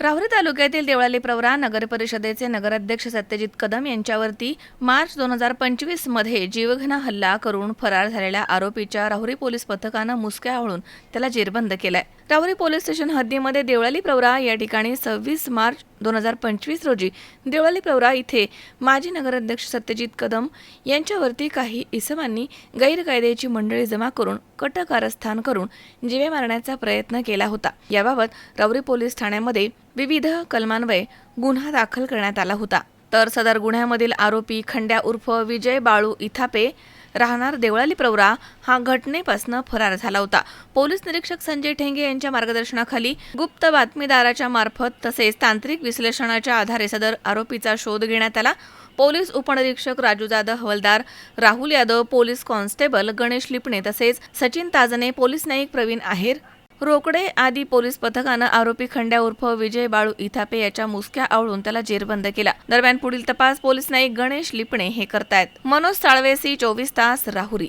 राहुरी तालुक्यातील देवळाली प्रवरा नगर परिषदेचे नगराध्यक्ष सत्यजित कदम यांच्यावरती मार्च दोन हजार पंचवीसमध्ये जीवघना जीवघेणा हल्ला करून फरार झालेल्या आरोपीच्या राहुरी पोलीस पथकानं मुसक्या आवळून त्याला जेरबंद केलाय. राहुरी पोलीस स्टेशन हद्दीमध्ये देवळाली प्रवरा या ठिकाणी सव्वीस मार्च दोन हजार पंचवीस रोजी देवळाली प्रवरा इथे माजी नगराध्यक्ष सत्यजित कदम यांच्यावरती काही इसमांनी गैरकायद्याची मंडळी जमा करून कटकारस्थान करून जीवे मारण्याचा प्रयत्न केला होता. याबाबत रौरी पोलीस ठाण्यामध्ये विविध कलमान्वये गुन्हा दाखल करण्यात आला होता. तर सदर गुन्ह्यामधील आरोपी खंड्या उर्फ विजय बाळू इथापे राहणार देवळाली प्रवरा हा घटनेपासून फरार झाला होता. पोलीस निरीक्षक संजय ठेंगे यांच्या मार्गदर्शनाखाली गुप्त बातमीदाराच्या मार्फत तसेच तांत्रिक विश्लेषणाच्या आधारे सदर आरोपीचा शोध घेण्यात आला. पोलीस उपनिरीक्षक राजू जाधव हवलदार राहुल यादव पोलीस कॉन्स्टेबल गणेश लिपणे तसेच सचिन ताजने पोलीस नाईक प्रवीण आहेर रोकडे आदी पोलीस पथकानं आरोपी खंड्या उर्फ विजय बाळू इथापे याच्या मुसक्या आवळून त्याला जेरबंद केला. दरम्यान पुढील तपास पोलीस नाईक गणेश लिपणे हे करतायत. मनोज साळवेसी चोवीस तास राहुरी.